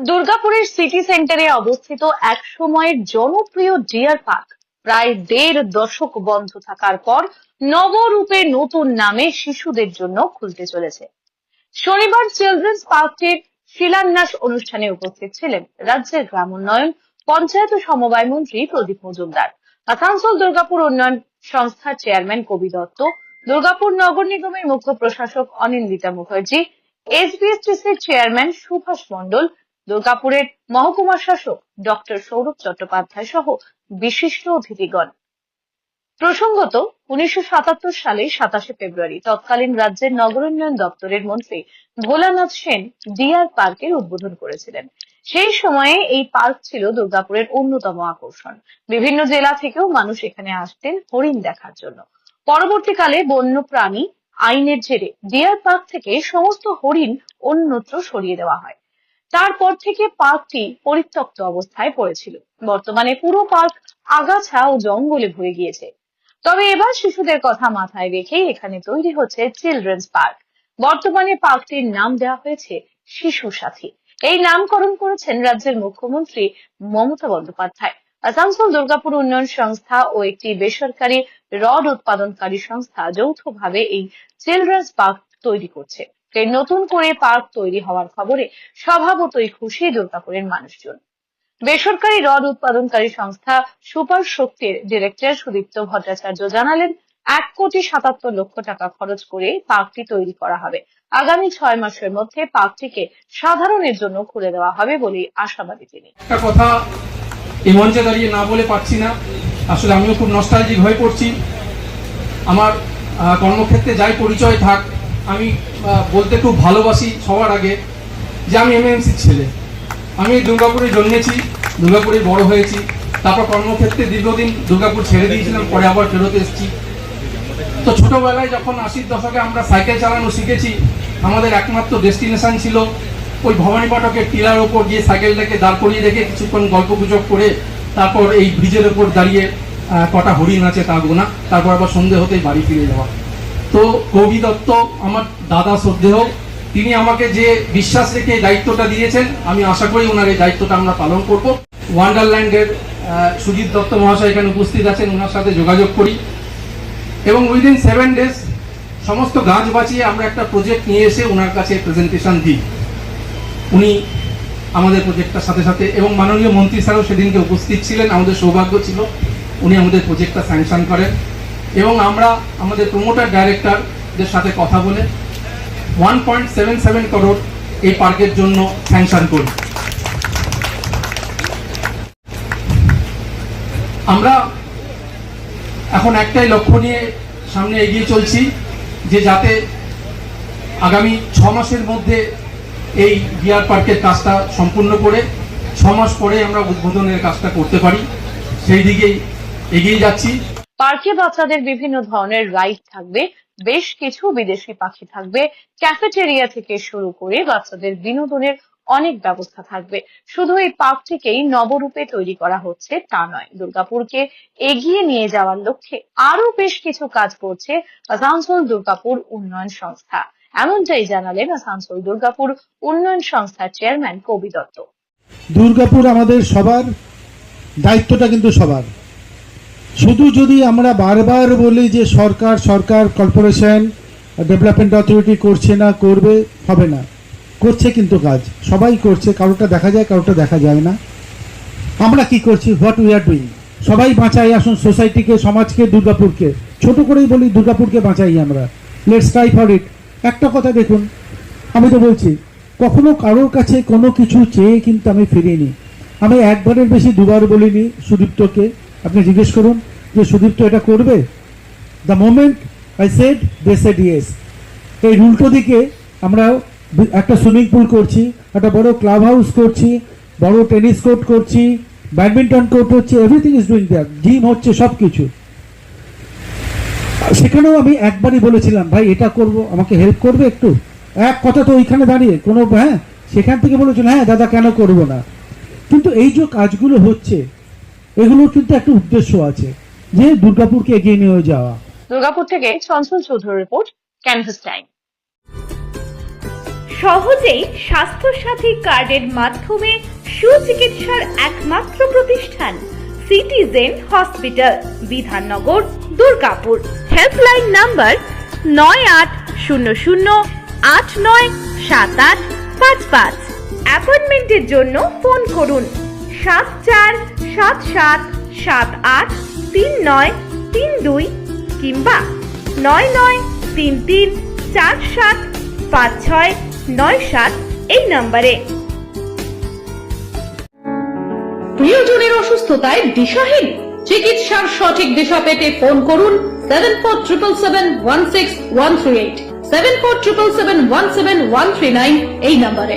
দুর্গাপুরের সিটি সেন্টারে অবস্থিত এক সময়ের জনপ্রিয় ডিয়ার পার্ক প্রায় দেড় দশক বন্ধ থাকার পর নবরূপে নতুন নামে শিশুদের জন্য খুলতে চলেছে। শনিবার চিলড্রেন্স পার্কটির শিলান্যাস অনুষ্ঠানে উপস্থিত ছিলেন রাজ্যের গ্রামোন্নয়ন, পঞ্চায়েত ও সমবায় মন্ত্রী প্রদীপ মজুমদার আসানসোল দুর্গাপুর উন্নয়ন সংস্থার চেয়ারম্যান কবি দত্ত, দুর্গাপুর নগর নিগমের মুখ্য প্রশাসক অনিন্দিতা মুখার্জি এসবিএসটিসির চেয়ারম্যান সুভাষ মণ্ডল দুর্গাপুরের মহকুমা শাসক ডক্টর সৌরভ চট্টোপাধ্যায় সহ বিশিষ্ট অতিথিগণ। প্রসঙ্গত, উনিশশো সাতাত্তর সালে সাতাশে ফেব্রুয়ারি তৎকালীন রাজ্যের নগরোন্নয়ন দপ্তরের মন্ত্রী ভোলানাথ সেন ডিয়ার পার্কের উদ্বোধন করেছিলেন। সেই সময়ে এই পার্ক ছিল দুর্গাপুরের অন্যতম আকর্ষণ। বিভিন্ন জেলা থেকেও মানুষ এখানে আসতেন হরিণ দেখার জন্য। পরবর্তীকালে বন্য প্রাণী আইনের জেরে ডিয়ার পার্ক থেকে সমস্ত হরিণ অন্যত্র সরিয়ে দেওয়া হয়। তারপর থেকে পার্কটি পরিত্যক্ত অবস্থায় পড়েছিল। বর্তমানে পুরো পার্ক আগাছা ও জঙ্গলে ভরে গিয়েছে। তবে এবার শিশুদের কথা মাথায় রেখে এখানে তৈরি হচ্ছে চিলড্রেন্স পার্ক। বর্তমানে পার্কটির নাম দেওয়া হয়েছে শিশু সাথী। এই নামকরণ করেছেন রাজ্যের মুখ্যমন্ত্রী মমতা বন্দ্যোপাধ্যায়। আসানসোল দুর্গাপুর উন্নয়ন সংস্থা ও একটি বেসরকারি রড উৎপাদনকারী সংস্থা যৌথভাবে এই চিলড্রেন্স পার্ক তৈরি করছে। এই নতুন করে পার্ক তৈরি হওয়ার খবরে স্বভাবতই খুশি দুর্গাপুরের মানুষজন। বেসরকারি রড উৎপাদনকারী সংস্থা সুপার শক্তির ডিরেক্টর সুদীপ্ত ভট্টাচার্য জানালেন, এক কোটি সাতাত্তর লক্ষ টাকা খরচ করে পার্কটি তৈরি করা হবে। আগামী ছয় মাসের মধ্যে পার্কটিকে সাধারণের জন্য খুলে দেওয়া হবে বলে আশাবাদী তিনি। একটা কথা, এই মঞ্চে দাঁড়িয়ে না বলে পারছি না। আসলে আমিও খুব নস্টালজিক হয়ে পড়ছি। আমার কর্মক্ষেত্রে যাই পরিচয় থাক আমি বলতে খুব ভালোবাসি সবার আগে যে আমি এমএমসির ছেলে। আমি দুর্গাপুরে জন্মেছি, দুর্গাপুরে বড় হয়েছি। তারপর কর্মক্ষেত্রে দীর্ঘদিন দুর্গাপুর ছেড়ে দিয়েছিলাম, পরে আবার ফেরত এসেছি। তো ছোটবেলায় যখন আশির দশকে আমরা সাইকেল চালানো শিখেছি, আমাদের একমাত্র ডেস্টিনেশন ছিল ওই ভবানী পাঠকের টিলার ওপর গিয়ে সাইকেলটাকে দাঁড় করিয়ে রেখে কিছুক্ষণ গল্প গুজব করে তারপর এই ব্রিজের ওপর দাঁড়িয়ে কটা হরিণ আছে তা গোনা, তারপর আবার সন্ধে হতেই বাড়ি ফিরে যাওয়া। তো কবি দত্ত, আমার দাদা শ্রদ্ধেয়, তিনি আমাকে যে বিশ্বাস রেখে দায়িত্বটা দিয়েছেন, আমি আশা করি ওনার এই দায়িত্বটা আমরা পালন করব। ওয়ান্ডারল্যান্ডের সুজিত দত্ত মহাশয় এখানে উপস্থিত আছেন, ওনার সাথে যোগাযোগ করি। এবং উইদিন সেভেন ডেজ সমস্ত গাছ বাঁচিয়ে আমরা একটা প্রজেক্ট নিয়ে এসে ওনার কাছে প্রেজেন্টেশন দিই। উনি আমাদের প্রজেক্টটার সাথে সাথে, এবং মাননীয় মন্ত্রী স্যারও সেদিনকে উপস্থিত ছিলেন, আমাদের সৌভাগ্য ছিল, উনি আমাদের প্রজেক্টটা স্যাংশন করেন। এবং আমরা আমাদের প্রমোটার ডাইরেক্টরদের সাথে কথা বলে one point seven seven crore এই পার্কের জন্য স্যাংশন করি। আমরা এখন একটাই লক্ষ্য নিয়ে সামনে এগিয়ে চলছি যে যাতে আগামী ছ মাসের মধ্যে এই ডিয়ার পার্কের কাজটা সম্পূর্ণ করে ছ মাস পরে আমরা উদ্বোধনের কাজটা করতে পারি। সেই দিকেই এগিয়ে যাচ্ছি। পার্কে বাচ্চাদের বিভিন্ন ধরনের রাইড থাকবে, বেশ কিছু বিদেশি পাখি থাকবে ক্যাফেটেরিয়া থেকে শুরু করে বাচ্চাদের বিনোদনের অনেক ব্যবস্থা থাকবে। শুধু এই পার্কটিকেই নবরূপে তৈরি করা হচ্ছে তা নয়, দুর্গাপুরকে এগিয়ে নিয়ে যাওয়ার লক্ষ্যে আরও বেশ কিছু কাজ করছে আসানসোল দুর্গাপুর উন্নয়ন সংস্থা। এমনটাই জানালেন আসানসোল দুর্গাপুর উন্নয়ন সংস্থার চেয়ারম্যান কবি দত্ত। দুর্গাপুর আমাদের সবার, দায়িত্বটা কিন্তু সবার। শুধু যদি আমরা বারবার বলি যে সরকার সরকার, কর্পোরেশন, ডেভেলপমেন্ট অথরিটি করছে না, করবে, হবে না। করছে কিন্তু কাজ। সবাই করছে কারোটা দেখা যায় কারোটা দেখা যায় না। আমরা কি করছি? হোয়াট উই আর ডুইং সবাই বাঁচাই, আসুন সোসাইটিকে সমাজকে, দুর্গাপুরকে। ছোট করেই বলি, দুর্গাপুরকে বাঁচাই আমরা। লেটস ট্রাই ফর ইট একটা কথা দেখুন, আমি তো বলছি, কখনো কারোর কাছে কোনো কিছু চেয়ে কিন্তু আমি ফিরিনি। আমি একবারের বেশি দুবার বলিনি সুদীপ্তকে। আপনি জিজ্ঞেস করুন যে সুদীপ্ত এটা করবে? The moment I said they said yes এই উল্টো দিকে আমরা একটা সুইমিং পুল করছি, একটা বড় ক্লাব হাউস করছি, বড় টেনিস কোর্ট করছি ব্যাডমিন্টন কোর্ট হচ্ছে everything is doing that gym হচ্ছে সব কিছু সেখানেও আমি একবারই বলেছিলাম, ভাই, এটা করব, আমাকে হেল্প করবে একটু? এক কথা তো ওইখানে দাঁড়িয়ে, কোনো হ্যাঁ সেখান থেকে বলেছিল হ্যাঁ দাদা, কেন করব না? কিন্তু এই যে কাজগুলো হচ্ছে এগুলোর কিন্তু একটা উদ্দেশ্য আছে যে দুর্গাপুরকে এগিয়ে নিয়ে যাওয়া। দুর্গাপুর থেকে চঞ্চল চৌধুরীর রিপোর্ট ক্যানভাস টাইম। সহজেই স্বাস্থ্যসাথী কার্ডের মাধ্যমে সুচিকিৎসার একমাত্র প্রতিষ্ঠান citizen hospital Bidhannagar Durgapur. Helpline number নয় আট শূন্য শূন্য আট নয় সাত আট পাঁচ পাঁচ। অ্যাপয়েন্টমেন্টের জন্য ফোন করুন সাত চার, সাত সাত সাত আট, তিন নয়, তিন দুই কিংবা নয় নয়, তিন তিন, চার সাত, পাঁচ ছয়, নয় সাত এই নম্বরে। প্রিয়জনের অসুস্থতায় দিশাহীন। চিকিৎসার সঠিক দিশা পেতে ফোন করুন seven four triple seven one six one three eight seven four triple seven one seven one three nine এই নম্বরে।